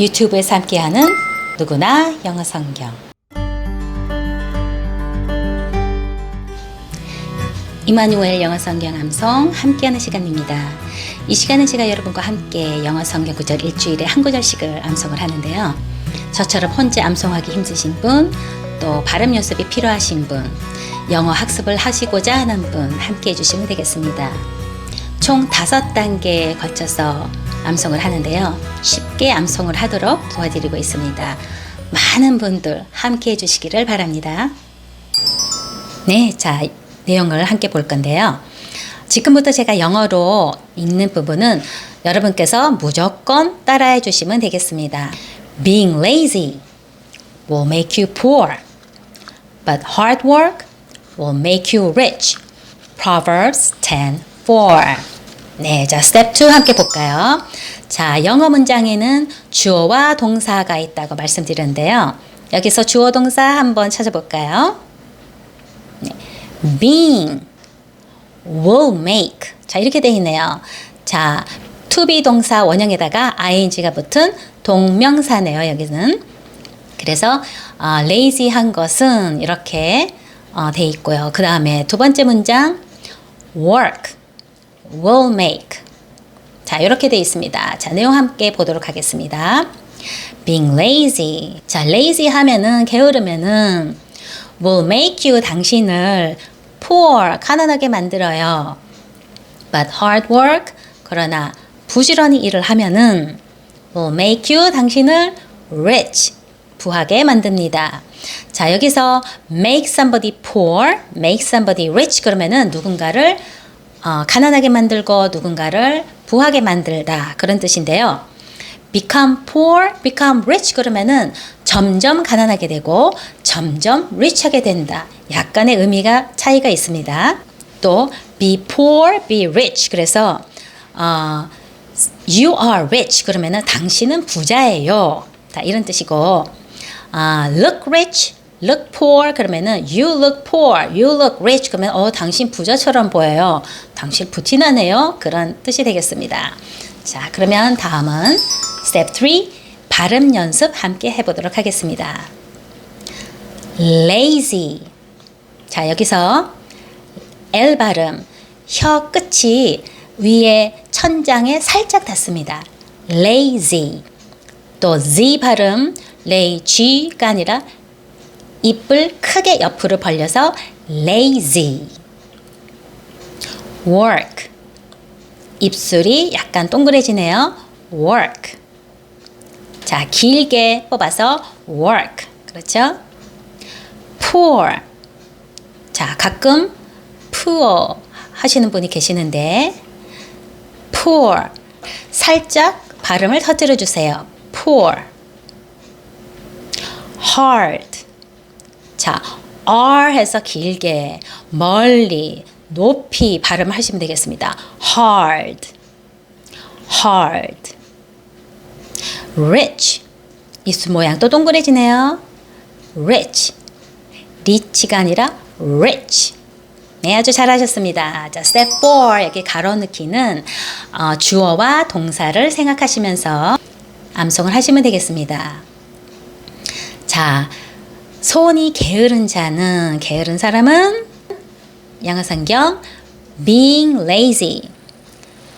유튜브에서 함께하는 누구나 영어 성경. 이마누엘 영어 성경 암송 함께하는 시간입니다. 이 시간은 제가 여러분과 함께 영어 성경 구절 일주일에 한 구절씩을 암송을 하는데요. 저처럼 혼자 암송하기 힘드신 분, 또 발음 연습이 필요하신 분, 영어 학습을 하시고자 하는 분 함께 해주시면 되겠습니다. 총 다섯 단계에 걸쳐서 암송을 하는데요. 쉽게 암송을 하도록 도와드리고 있습니다. 많은 분들 함께 해주시기를 바랍니다. 네, 자, 내용을 함께 볼 건데요. 지금부터 제가 영어로 읽는 부분은 여러분께서 무조건 따라해 주시면 되겠습니다. Being lazy will make you poor, but hard work will make you rich. Proverbs 10:4. 네, 자, 스텝 2 함께 볼까요? 자, 영어 문장에는 주어와 동사가 있다고 말씀드렸는데요. 여기서 주어 동사 한번 찾아볼까요? 네, being will make. 자, 이렇게 돼 있네요. 자, to be 동사 원형에다가 ing가 붙은 동명사네요, 여기는. 그래서 어, lazy한 것은 이렇게 어, 돼 있고요. 그 다음에 두 번째 문장 work will make. 자, 이렇게 돼 있습니다. 자, 내용 함께 보도록 하겠습니다. being lazy. 자, lazy 하면은 게으르면은 will make you 당신을 poor 가난하게 만들어요. but hard work 그러나 부지런히 일을 하면은 will make you 당신을 rich 부하게 만듭니다. 자, 여기서 make somebody poor, make somebody rich 그러면은 누군가를 어, 가난하게 만들고 누군가를 부하게 만들다 그런 뜻인데요. become poor, become rich 그러면은 점점 가난하게 되고 점점 rich하게 된다. 약간의 의미가 차이가 있습니다. 또 be poor, be rich 그래서 어, you are rich 그러면은 당신은 부자예요. 다 이런 뜻이고 아, look rich, look poor 그러면은 you look poor, you look rich 그러면 어 당신 부자처럼 보여요. 당신 부티나네요. 그런 뜻이 되겠습니다. 자, 그러면 다음은 step 3 발음 연습 함께 해 보도록 하겠습니다. lazy. 자, 여기서 L 발음 혀 끝이 위에 천장에 살짝 닿습니다. lazy. 또 Z 발음 lazy가 아니라 입을 크게 옆으로 벌려서 lazy. work. 입술이 약간 동그래지네요. work. 자, 길게 뽑아서 work. 그렇죠? poor. 자, 가끔 poor 하시는 분이 계시는데 poor. 살짝 발음을 터뜨려 주세요. poor. hard. 자, R 해서 길게, 멀리, 높이 발음을 하시면 되겠습니다. hard. hard. rich. 입술 모양 또 동그래지네요. rich. rich가 아니라 rich. 네, 아주 잘하셨습니다. 자, step 4 여기 가로 넣기는 어, 주어와 동사를 생각하시면서 암송을 하시면 되겠습니다. 자, 손이 게으른 자는 게으른 사람은 성경 being lazy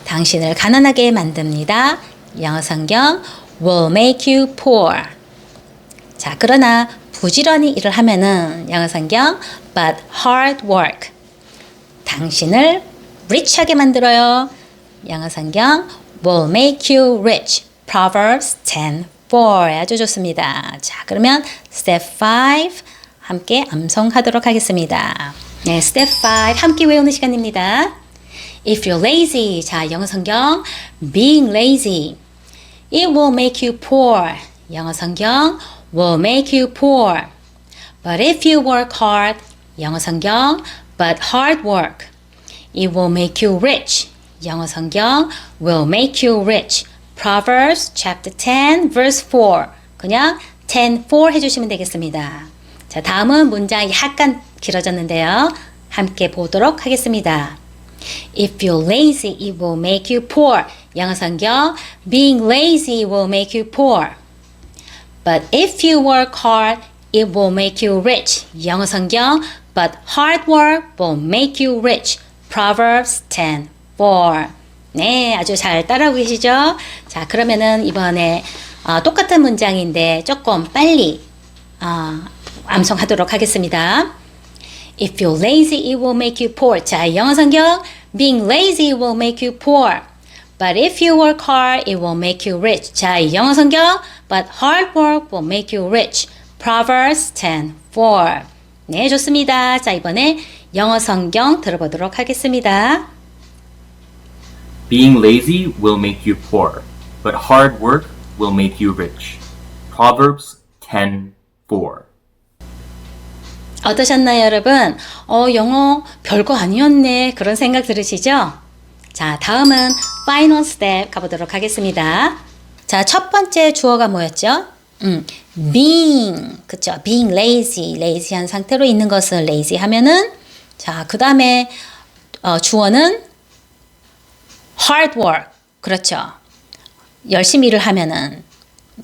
당신을 가난하게 만듭니다. 영어 성경 will make you poor. 자, 그러나 부지런히 일을 하면은 영어 성경 but hard work 당신을 rich하게 만들어요. 영어 성경 will make you rich. Proverbs 10 4 아주 좋습니다. 자, 그러면 step 5 함께 암송하도록 하겠습니다. 네, step 5 함께 외우는 시간입니다. If you're lazy, 자, 영어 성경 being lazy, it will make you poor. 영어 성경 will make you poor. But if you work hard, 영어 성경 but hard work, it will make you rich. 영어 성경 will make you rich. Proverbs chapter 10 verse 4. 그냥 10 4 해주시면 되겠습니다. 자, 다음은 문장이 약간 길어졌는데요. 함께 보도록 하겠습니다. If you're lazy, it will make you poor. 영어 성경 Being lazy will make you poor. But if you work hard, it will make you rich. 영어 성경. But hard work will make you rich. Proverbs 10, 4. 네, 아주 잘 따라오고 계시죠? 자, 그러면은 이번에 어, 똑같은 문장인데 조금 빨리 어, 암송하도록 하겠습니다. If you're lazy, it will make you poor. 자, 영어 성경. Being lazy will make you poor. But if you work hard, it will make you rich. 자, 영어 성경. But hard work will make you rich. Proverbs 10, 4. 네, 좋습니다. 자, 이번에 영어 성경 들어보도록 하겠습니다. Being lazy will make you poor, but hard work will make you rich. Proverbs 10:4. 어떠셨나요, 여러분? 어, 영어 별거 아니었네. 그런 생각 들으시죠? 자, 다음은 파이널 스텝 가보도록 하겠습니다. 자, 첫 번째 주어가 뭐였죠? 음, being. 그쵸? being lazy. lazy한 상태로 있는 것을 lazy 하면은 자, 그 다음에 어, 주어는 hard work. 그렇죠. 열심히 일을 하면은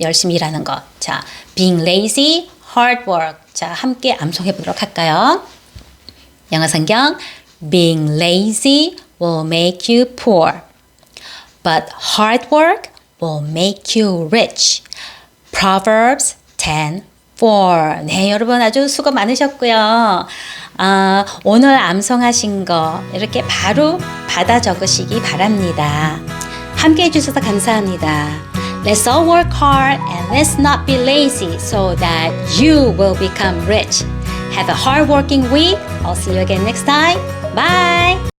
열심히 일하는 것. 자, being lazy, hard work. 자, 함께 암송해 보도록 할까요? 영어 성경 Being lazy will make you poor, but hard work will make you rich. Proverbs 10:4. 네, 여러분 아주 수고 많으셨고요. 아, 오늘 암송하신 거 이렇게 바로 받아 적으시기 바랍니다. 함께 해주셔서 감사합니다. Let's all work hard and let's not be lazy so that you will become rich. Have a hardworking week. I'll see you again next time. Bye.